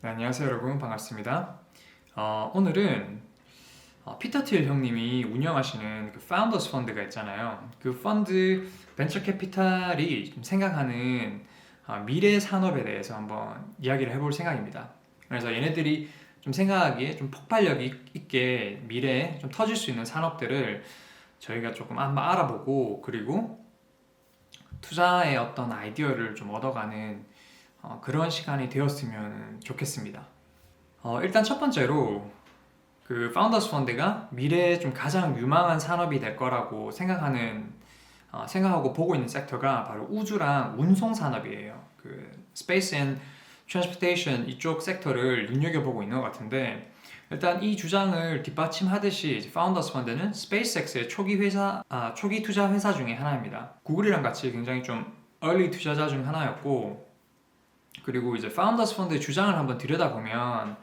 네, 안녕하세요 여러분 반갑습니다. 어, 오늘은 어, 피터 틸 형님이 운영하시는 그 파운더스 펀드가 있잖아요. 그 펀드 벤처 캐피탈이 좀 생각하는 어, 미래 산업에 대해서 한번 이야기를 해볼 생각입니다. 그래서 얘네들이 좀 생각하기에 좀 폭발력 있게 미래에 좀 터질 수 있는 산업들을 저희가 조금 한번 알아보고 그리고 투자의 어떤 아이디어를 좀 얻어가는 어, 그런 시간이 되었으면 좋겠습니다. 어, 일단 첫 번째로 그 파운더스 펀드가 미래에 좀 가장 유망한 산업이 될 거라고 생각하는 어, 생각하고 보고 있는 섹터가 바로 우주랑 운송 산업이에요. 그 스페이스 앤 트랜스포테이션 이쪽 섹터를 눈여겨보고 있는 것 같은데 일단 이 주장을 뒷받침하듯이 파운더스 펀드는 스페이스X의 초기 회사 아, 초기 투자 회사 중에 하나입니다. 구글이랑 같이 굉장히 좀 얼리 투자자 중 하나였고 그리고 이제 파운더스 펀드의 주장을 한번 들여다보면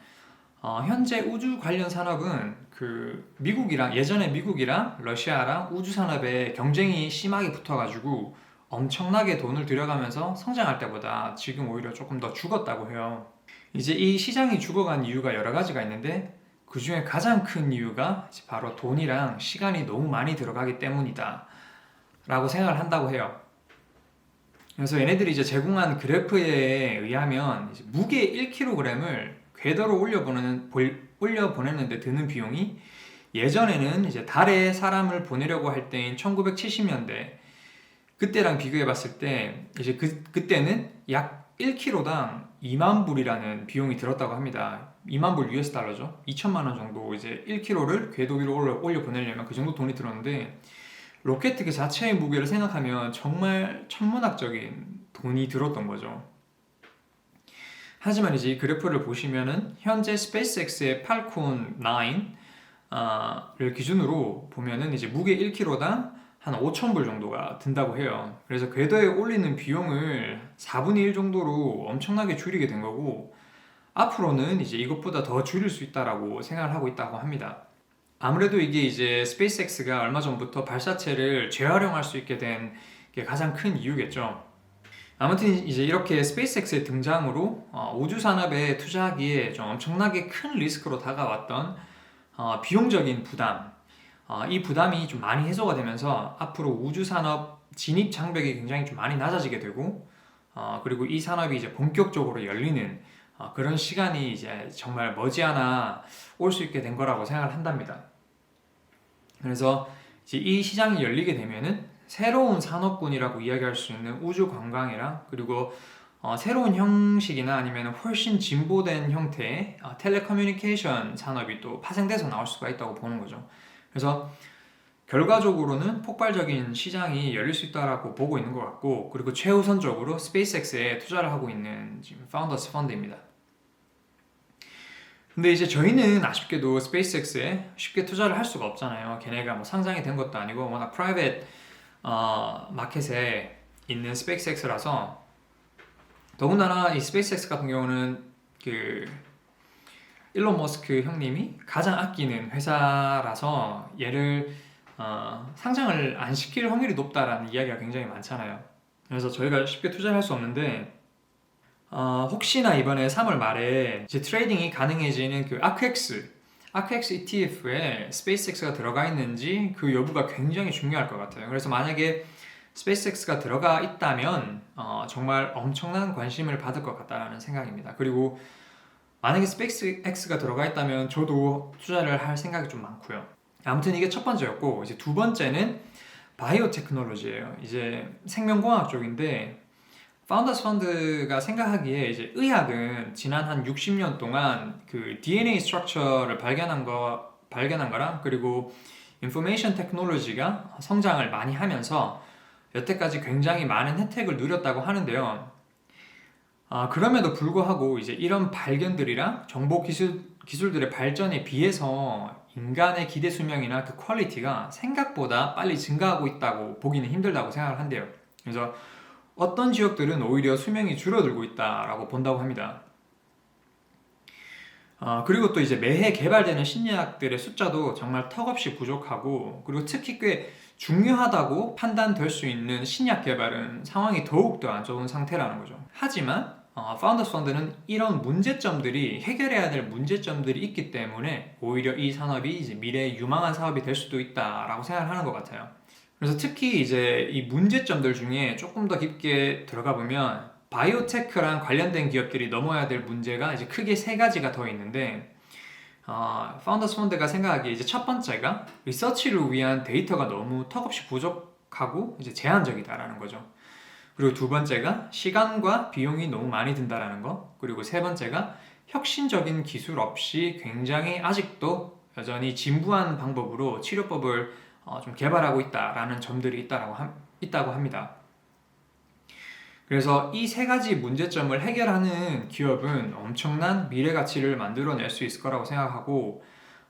어, 현재 우주 관련 산업은 그 미국이랑 예전에 미국이랑 러시아랑 우주 산업에 경쟁이 심하게 붙어가지고 엄청나게 돈을 들여가면서 성장할 때보다 지금 오히려 조금 더 죽었다고 해요. 이제 이 시장이 죽어간 이유가 여러 가지가 있는데 그 중에 가장 큰 이유가 바로 돈이랑 시간이 너무 많이 들어가기 때문이다. 라고 생각을 한다고 해요. 그래서 얘네들이 이제 제공한 그래프에 의하면 무게 1kg을 궤도로 올려보내는, 올려보내는데 드는 비용이 예전에는 이제 달에 사람을 보내려고 할 때인 1970년대 그때랑 비교해 봤을 때 이제 그, 그때는 약 1kg당 2만 불이라는 비용이 들었다고 합니다. 2만 불 US 달러죠. 2천만 원 정도 이제 1kg를 궤도 위로 올려, 올려 보내려면 그 정도 돈이 들었는데 로켓 그 자체의 무게를 생각하면 정말 천문학적인 돈이 들었던 거죠. 하지만 이제 이 그래프를 보시면은 현재 스페이스X의 팔콘 9를 아, 기준으로 보면은 이제 무게 1kg당 한 5천 불 정도가 든다고 해요. 그래서 궤도에 올리는 비용을 4분의 1 정도로 엄청나게 줄이게 된 거고 앞으로는 이제 이것보다 더 줄일 수 있다라고 생각을 하고 있다고 합니다. 아무래도 이게 이제 스페이스X가 얼마 전부터 발사체를 재활용할 수 있게 된 게 가장 큰 이유겠죠. 아무튼 이제 이렇게 스페이스X의 등장으로 어, 우주 산업에 투자하기에 좀 엄청나게 큰 리스크로 다가왔던 어, 비용적인 부담, 어, 이 부담이 좀 많이 해소가 되면서 앞으로 우주 산업 진입 장벽이 굉장히 좀 많이 낮아지게 되고, 어, 그리고 이 산업이 이제 본격적으로 열리는 어, 그런 시간이 이제 정말 머지않아 올 수 있게 된 거라고 생각을 한답니다. 그래서 이제 이 시장이 열리게 되면은 새로운 산업군이라고 이야기할 수 있는 우주 관광이랑 그리고 어, 새로운 형식이나 아니면 훨씬 진보된 형태의 어, 텔레커뮤니케이션 산업이 또 파생돼서 나올 수가 있다고 보는 거죠. 그래서 결과적으로는 폭발적인 시장이 열릴 수 있다라고 보고 있는 것 같고 그리고 최우선적으로 스페이스X에 투자를 하고 있는 지금 파운더스 펀드입니다. 근데 이제 저희는 아쉽게도 스페이스X에 쉽게 투자를 할 수가 없잖아요. 걔네가 뭐 상장이 된 것도 아니고 워낙 프라이빗 어, 마켓에 있는 스페이스X라서 더군다나 이 스페이스X 같은 경우는 그 일론 머스크 형님이 가장 아끼는 회사라서 얘를 어, 상장을 안 시킬 확률이 높다라는 이야기가 굉장히 많잖아요. 그래서 저희가 쉽게 투자를 할 수 없는데 어, 혹시나 이번에 3월 말에 이제 트레이딩이 가능해지는 그 아크엑스 아크엑스 ETF에 스페이스X가 들어가 있는지 그 여부가 굉장히 중요할 것 같아요. 그래서 만약에 스페이스X가 들어가 있다면 어, 정말 엄청난 관심을 받을 것 같다라는 생각입니다. 그리고 만약에 스페이스X가 들어가 있다면 저도 투자를 할 생각이 좀 많고요. 아무튼 이게 첫 번째였고 이제 두 번째는 바이오 테크놀로지예요. 이제 생명공학 쪽인데 파운더스 펀드가 생각하기에 이제 의학은 지난 한 60년 동안 그 DNA 스트럭처를 발견한 거 발견한 거랑 그리고 인포메이션 테크놀로지가 성장을 많이 하면서 여태까지 굉장히 많은 혜택을 누렸다고 하는데요. 아, 그럼에도 불구하고 이제 이런 발견들이랑 정보 기술, 기술들의 발전에 비해서 인간의 기대 수명이나 그 퀄리티가 생각보다 빨리 증가하고 있다고 보기는 힘들다고 생각을 한대요. 그래서 어떤 지역들은 오히려 수명이 줄어들고 있다라고 본다고 합니다. 아, 그리고 또 이제 매해 개발되는 신약들의 숫자도 정말 턱없이 부족하고 그리고 특히 꽤 중요하다고 판단될 수 있는 신약 개발은 상황이 더욱더 안 좋은 상태라는 거죠. 하지만 어, 파운더스 펀드는 이런 문제점들이 해결해야 될 문제점들이 있기 때문에 오히려 이 산업이 이제 미래의 유망한 사업이 될 수도 있다라고 생각을 하는 것 같아요. 그래서 특히 이제 이 문제점들 중에 조금 더 깊게 들어가 보면 바이오테크랑 관련된 기업들이 넘어야 될 문제가 이제 크게 세 가지가 더 있는데 어, 파운더스 펀드가 생각하기에 이제 첫 번째가 리서치를 위한 데이터가 너무 턱없이 부족하고 이제 제한적이다라는 거죠. 그리고 두 번째가 시간과 비용이 너무 많이 든다라는 거. 그리고 세 번째가 혁신적인 기술 없이 굉장히 아직도 여전히 진부한 방법으로 치료법을 어, 좀 개발하고 있다라는 점들이 있다고 합니다. 그래서 이 세 가지 문제점을 해결하는 기업은 엄청난 미래 가치를 만들어낼 수 있을 거라고 생각하고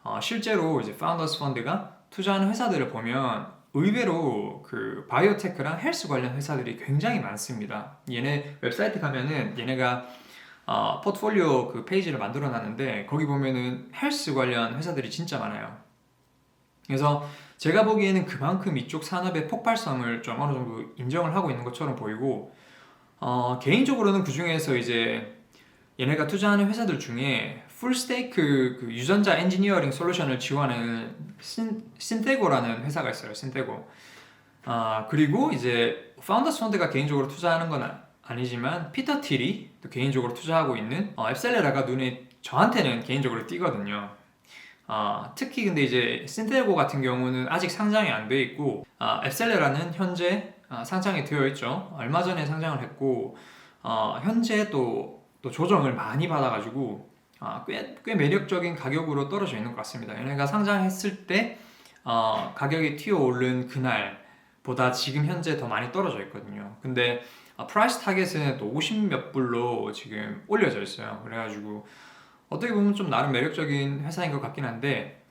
어, 실제로 이제 파운더스 펀드가 투자하는 회사들을 보면 의외로 그 바이오테크랑 헬스 관련 회사들이 굉장히 많습니다. 얘네 웹사이트 가면은 얘네가 어, 포트폴리오 그 페이지를 만들어 놨는데 거기 보면은 헬스 관련 회사들이 진짜 많아요. 그래서 제가 보기에는 그만큼 이쪽 산업의 폭발성을 좀 어느 정도 인정을 하고 있는 것처럼 보이고 어, 개인적으로는 그 중에서 이제 얘네가 투자하는 회사들 중에 풀스테이크 그 유전자 엔지니어링 솔루션을 지원하는 신, 신테고라는 회사가 있어요. 신테고. 아 그리고 이제 파운더스 펀드가 개인적으로 투자하는 건 아- 아니지만 피터 틸이 또 개인적으로 투자하고 있는 어, 앱셀레라가 눈에 저한테는 개인적으로 띄거든요. 아, 특히 근데 이제 신테고 같은 경우는 아직 상장이 안 돼 있고 아, 앱셀레라는 현재 아, 상장이 되어 있죠. 얼마 전에 상장을 했고 어, 현재 또, 또 조정을 많이 받아가지고 아, 꽤, 꽤 매력적인 가격으로 떨어져 있는 것 같습니다. 얘네가 상장했을 때 어, 가격이 튀어 오른 그날보다 지금 현재 더 많이 떨어져 있거든요. 근데 어, 프라이스 타겟은 또 50 몇 불로 지금 올려져 있어요. 그래가지고 어떻게 보면 좀 나름 매력적인 회사인 것 같긴 한데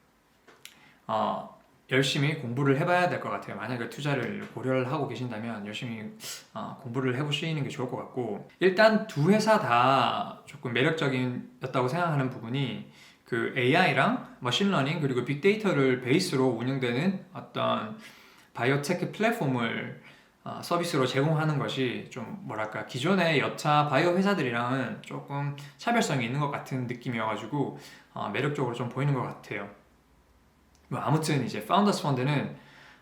어, 열심히 공부를 해봐야 될 것 같아요. 만약에 투자를 고려를 하고 계신다면 열심히 어, 공부를 해보시는 게 좋을 것 같고 일단 두 회사 다 조금 매력적인였다고 생각하는 부분이 그 AI랑 머신러닝 그리고 빅데이터를 베이스로 운영되는 어떤 바이오테크 플랫폼을 어, 서비스로 제공하는 것이 좀 뭐랄까 기존의 여타 바이오 회사들이랑은 조금 차별성이 있는 것 같은 느낌이어가지고 어, 매력적으로 좀 보이는 것 같아요. 뭐 아무튼 이제 파운더스 펀드는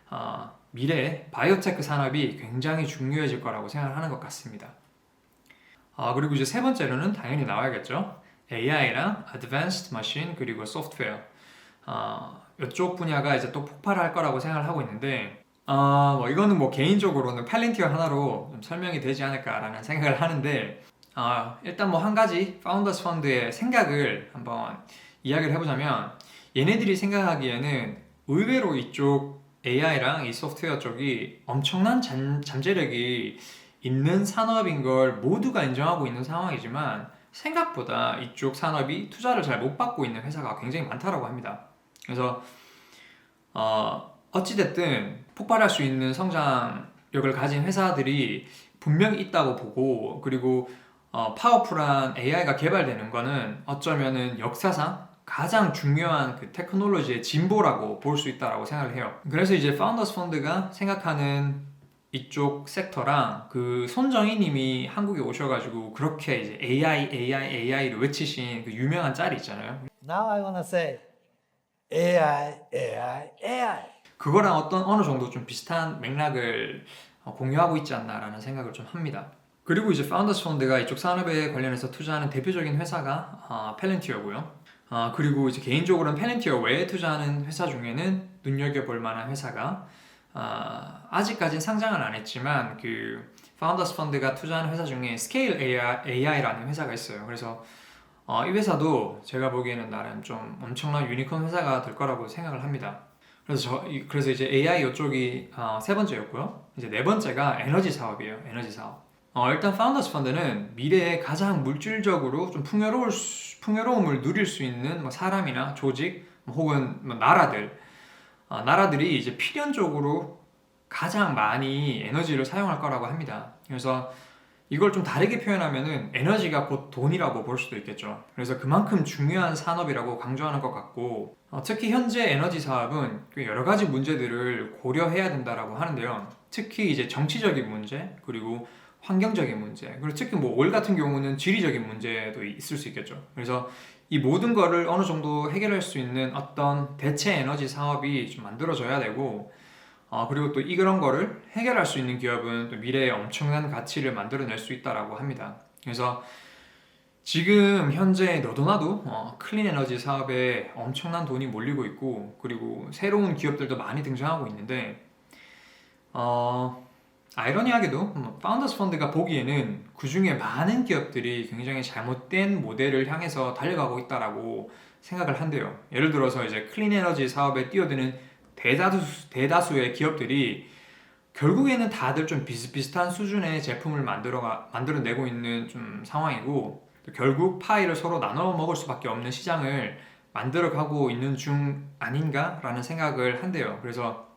어, 미래에 바이오테크 산업이 굉장히 중요해질 거라고 생각을 하는 것 같습니다. 아, 그리고 이제 세 번째로는 당연히 나와야겠죠. AI랑 Advanced Machine 그리고 소프트웨어. 아, 이쪽 분야가 이제 또 폭발할 거라고 생각을 하고 있는데, 아, 뭐 이거는 뭐 개인적으로는 팔렌티어 하나로 좀 설명이 되지 않을까라는 생각을 하는데, 아, 일단 뭐 한 가지 파운더스 펀드의 생각을 한번 이야기를 해보자면, 얘네들이 생각하기에는 의외로 이쪽 AI랑 이 소프트웨어 쪽이 엄청난 잠, 잠재력이 있는 산업인 걸 모두가 인정하고 있는 상황이지만 생각보다 이쪽 산업이 투자를 잘 못 받고 있는 회사가 굉장히 많다라고 합니다. 그래서 어, 어찌됐든 폭발할 수 있는 성장력을 가진 회사들이 분명히 있다고 보고 그리고 어, 파워풀한 AI가 개발되는 거는 어쩌면은 역사상 가장 중요한 그 테크놀로지의 진보라고 볼 수 있다라고 생각을 해요. 그래서 이제 파운더스 펀드가 생각하는 이쪽 섹터랑 그 손정희님이 한국에 오셔가지고 그렇게 이제 AI, AI, AI를 외치신 그 유명한 짤이 있잖아요. Now I wanna say AI, AI, AI. 그거랑 어떤 어느 정도 좀 비슷한 맥락을 어, 공유하고 있지 않나라는 생각을 좀 합니다. 그리고 이제 파운더스 펀드가 이쪽 산업에 관련해서 투자하는 대표적인 회사가 어, 펠렌티어고요. 아, 그리고 이제 개인적으로는 펠렌티어 외에 투자하는 회사 중에는 눈여겨볼 만한 회사가 아, 아직까지는 상장을 안 했지만 그 파운더스 펀드가 투자하는 회사 중에 스케일 AI라는 회사가 있어요. 그래서 어, 이 회사도 제가 보기에는 나름 좀 엄청난 유니콘 회사가 될 거라고 생각을 합니다. 그래서 저 이- 그래서 이제 AI 이쪽이 어, 세 번째였고요. 이제 네 번째가 에너지 사업이에요. 에너지 사업. 어, 일단 파운더스 펀드는 미래에 가장 물질적으로 좀 풍요로울 수- 풍요로움을 누릴 수 있는 뭐 사람이나 조직 뭐 혹은 뭐 나라들 어, 나라들이 이제 필연적으로 가장 많이 에너지를 사용할 거라고 합니다. 그래서 이걸 좀 다르게 표현하면은 에너지가 곧 돈이라고 볼 수도 있겠죠. 그래서 그만큼 중요한 산업이라고 강조하는 것 같고 어, 특히 현재 에너지 사업은 꽤 여러 가지 문제들을 고려해야 된다라고 하는데요. 특히 이제 정치적인 문제 그리고 환경적인 문제, 그리고 특히 뭐 올 같은 경우는 지리적인 문제도 있을 수 있겠죠. 그래서 이 모든 거를 어느 정도 해결할 수 있는 어떤 대체 에너지 사업이 좀 만들어져야 되고, 어, 그리고 또 이런 거를 해결할 수 있는 기업은 또 미래에 엄청난 가치를 만들어낼 수 있다라고 합니다. 그래서 지금 현재 너도 나도 어, 클린 에너지 사업에 엄청난 돈이 몰리고 있고, 그리고 새로운 기업들도 많이 등장하고 있는데, 어, 아이러니하게도 음, 파운더스 펀드가 보기에는 그 중에 많은 기업들이 굉장히 잘못된 모델을 향해서 달려가고 있다라고 생각을 한대요. 예를 들어서 이제 클린 에너지 사업에 뛰어드는 대다수, 대다수의 기업들이 결국에는 다들 좀 비슷비슷한 수준의 제품을 만들어 만들어내고 있는 좀 상황이고 또 결국 파이를 서로 나눠 먹을 수밖에 없는 시장을 만들어 가고 있는 중 아닌가라는 생각을 한대요. 그래서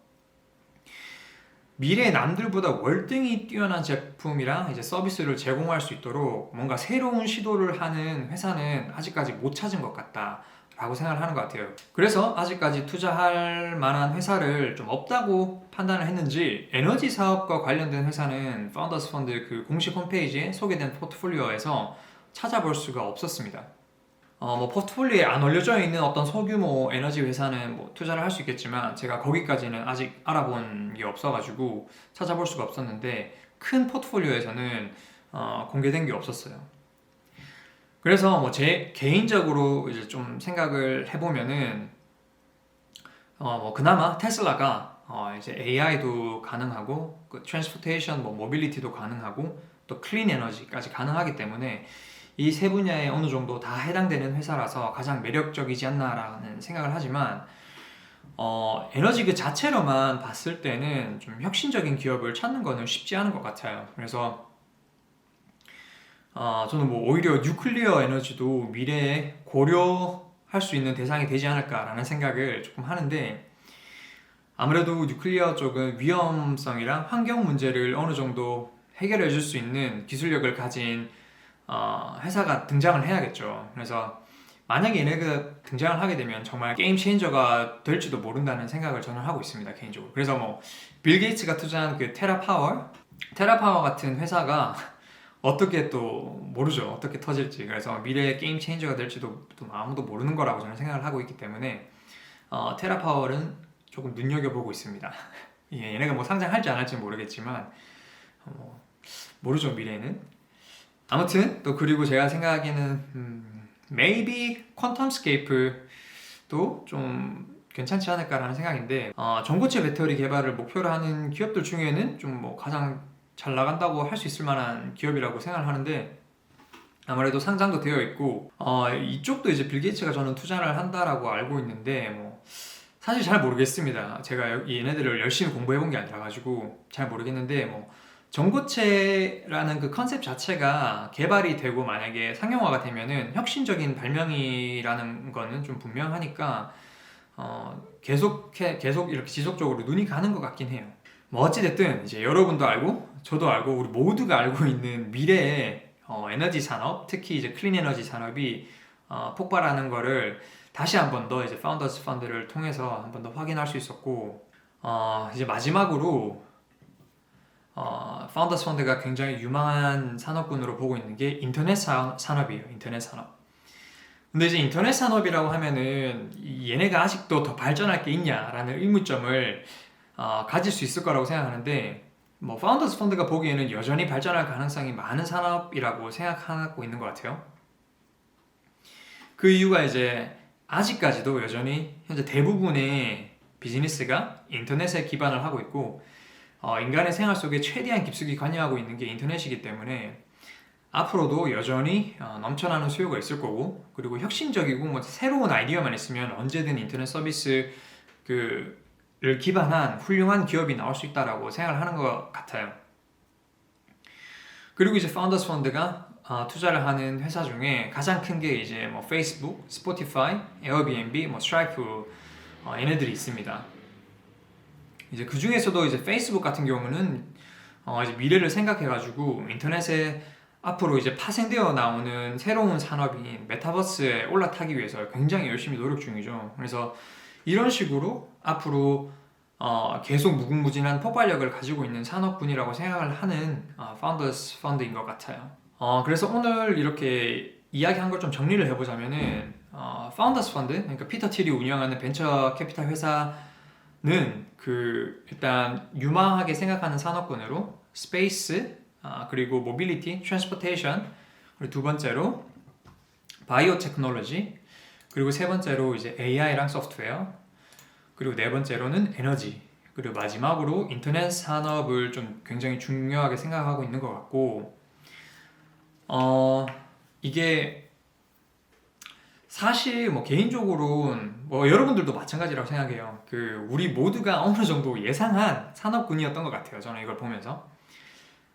미래 남들보다 월등히 뛰어난 제품이랑 이제 서비스를 제공할 수 있도록 뭔가 새로운 시도를 하는 회사는 아직까지 못 찾은 것 같다. 라고 생각을 하는 것 같아요. 그래서 아직까지 투자할 만한 회사를 좀 없다고 판단을 했는지 에너지 사업과 관련된 회사는 파운더스 펀드 그 공식 홈페이지에 소개된 포트폴리오에서 찾아볼 수가 없었습니다. 어, 뭐 포트폴리오에 안 올려져 있는 어떤 소규모 에너지 회사는 뭐 투자를 할 수 있겠지만 제가 거기까지는 아직 알아본 게 없어가지고 찾아볼 수가 없었는데 큰 포트폴리오에서는 어, 공개된 게 없었어요. 그래서 뭐 제 개인적으로 이제 좀 생각을 해보면은 어, 뭐 그나마 테슬라가 어, 이제 AI도 가능하고 그 트랜스포테이션 뭐 모빌리티도 가능하고 또 클린 에너지까지 가능하기 때문에 이 세 분야에 어느 정도 다 해당되는 회사라서 가장 매력적이지 않나라는 생각을 하지만 어, 에너지 그 자체로만 봤을 때는 좀 혁신적인 기업을 찾는 거는 쉽지 않은 것 같아요. 그래서 어, 저는 뭐 오히려 뉴클리어 에너지도 미래에 고려할 수 있는 대상이 되지 않을까라는 생각을 조금 하는데 아무래도 뉴클리어 쪽은 위험성이랑 환경 문제를 어느 정도 해결해 줄 수 있는 기술력을 가진 어, 회사가 등장을 해야겠죠. 그래서 만약에 얘네가 등장을 하게 되면 정말 게임 체인저가 될지도 모른다는 생각을 저는 하고 있습니다 개인적으로. 그래서 뭐 빌 게이츠가 투자한 그 테라 파워, 테라 파워 같은 회사가 어떻게 또 모르죠 어떻게 터질지. 그래서 미래의 게임 체인저가 될지도 또 아무도 모르는 거라고 저는 생각을 하고 있기 때문에 어, 테라 파워는 조금 눈여겨 보고 있습니다. 예, 얘네가 뭐 상장할지 안 할지 는 모르겠지만 어, 뭐 모르죠 미래는. 아무튼 또 그리고 제가 생각하기에는 음, maybe 퀀텀스케이프도 좀 괜찮지 않을까라는 생각인데 어, 전고체 배터리 개발을 목표로 하는 기업들 중에는 좀 뭐 가장 잘 나간다고 할 수 있을 만한 기업이라고 생각을 하는데 아무래도 상장도 되어 있고 어, 이쪽도 이제 빌 게이츠가 저는 투자를 한다라고 알고 있는데 뭐 사실 잘 모르겠습니다. 제가 여- 얘네들을 열심히 공부해 본 게 아니라 가지고 잘 모르겠는데 뭐 전고체라는 그 컨셉 자체가 개발이 되고 만약에 상용화가 되면은 혁신적인 발명이라는 거는 좀 분명하니까 어, 계속 계속 이렇게 지속적으로 눈이 가는 것 같긴 해요. 뭐 어찌됐든 이제 여러분도 알고 저도 알고 우리 모두가 알고 있는 미래의 어, 에너지 산업, 특히 이제 클린 에너지 산업이 어, 폭발하는 거를 다시 한 번 더 이제 파운더스 펀드를 통해서 한 번 더 확인할 수 있었고 어, 이제 마지막으로 어, 파운더스 펀드가 굉장히 유망한 산업군으로 보고 있는 게 인터넷 사- 산업이에요. 인터넷 산업. 근데 이제 인터넷 산업이라고 하면은 이- 얘네가 아직도 더 발전할 게 있냐라는 의문점을 어, 가질 수 있을 거라고 생각하는데 뭐 파운더스 펀드가 보기에는 여전히 발전할 가능성이 많은 산업이라고 생각하고 있는 것 같아요. 그 이유가 이제 아직까지도 여전히 현재 대부분의 비즈니스가 인터넷에 기반을 하고 있고 어, 인간의 생활 속에 최대한 깊숙이 관여하고 있는 게 인터넷이기 때문에 앞으로도 여전히 어, 넘쳐나는 수요가 있을 거고 그리고 혁신적이고 뭐 새로운 아이디어만 있으면 언제든 인터넷 서비스 그 를 기반한 훌륭한 기업이 나올 수 있다라고 생각을 하는 것 같아요. 그리고 이제 파운더스 펀드가 어, 투자를 하는 회사 중에 가장 큰 게 이제 뭐 페이스북, 스포티파이, 에어비앤비, 뭐 스트라이프 어, 얘네들이 있습니다. 이제 그 중에서도 이제 페이스북 같은 경우는 어, 이제 미래를 생각해가지고 인터넷에 앞으로 이제 파생되어 나오는 새로운 산업인 메타버스에 올라타기 위해서 굉장히 열심히 노력 중이죠. 그래서 이런 식으로 앞으로 어, 계속 무궁무진한 폭발력을 가지고 있는 산업군이라고 생각을 하는 어, 파운더스 펀드인 것 같아요. 어, 그래서 오늘 이렇게 이야기한 걸 좀 정리를 해보자면은 어, 파운더스 펀드, 그러니까 피터 틸이 운영하는 벤처 캐피탈 회사는 그 일단 유망하게 생각하는 산업군으로 스페이스, 아, 그리고 모빌리티, 트랜스포테이션, 그리고 두 번째로 바이오 테크놀로지, 그리고 세 번째로 이제 AI랑 소프트웨어, 그리고 네 번째로는 에너지, 그리고 마지막으로 인터넷 산업을 좀 굉장히 중요하게 생각하고 있는 것 같고, 어, 이게 사실 뭐 개인적으로는 뭐 여러분들도 마찬가지라고 생각해요. 그 우리 모두가 어느 정도 예상한 산업군이었던 것 같아요. 저는 이걸 보면서.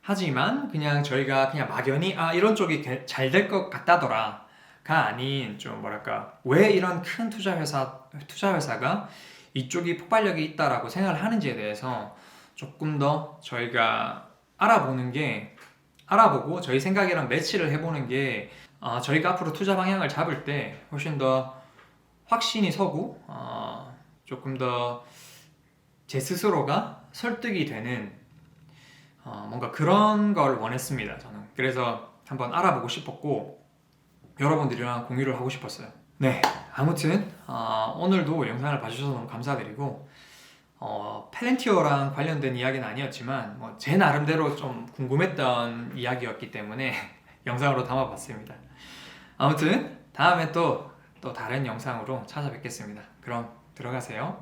하지만 그냥 저희가 그냥 막연히 아 이런 쪽이 잘 될 것 같다더라 가 아닌 좀 뭐랄까 왜 이런 큰 투자 회사 투자 회사가 이쪽이 폭발력이 있다라고 생각을 하는지에 대해서 조금 더 저희가 알아보는 게 알아보고 저희 생각이랑 매치를 해보는 게 어, 저희가 앞으로 투자 방향을 잡을 때 훨씬 더 확신이 서고 어, 조금 더 제 스스로가 설득이 되는 어, 뭔가 그런 걸 원했습니다. 저는 그래서 한번 알아보고 싶었고 여러분들이랑 공유를 하고 싶었어요. 네, 아무튼 어, 오늘도 영상을 봐주셔서 너무 감사드리고 어, 펠렌티어랑 관련된 이야기는 아니었지만 뭐 제 나름대로 좀 궁금했던 이야기였기 때문에 영상으로 담아봤습니다. 아무튼 다음에 또 또 다른 영상으로 찾아뵙겠습니다. 그럼 들어가세요.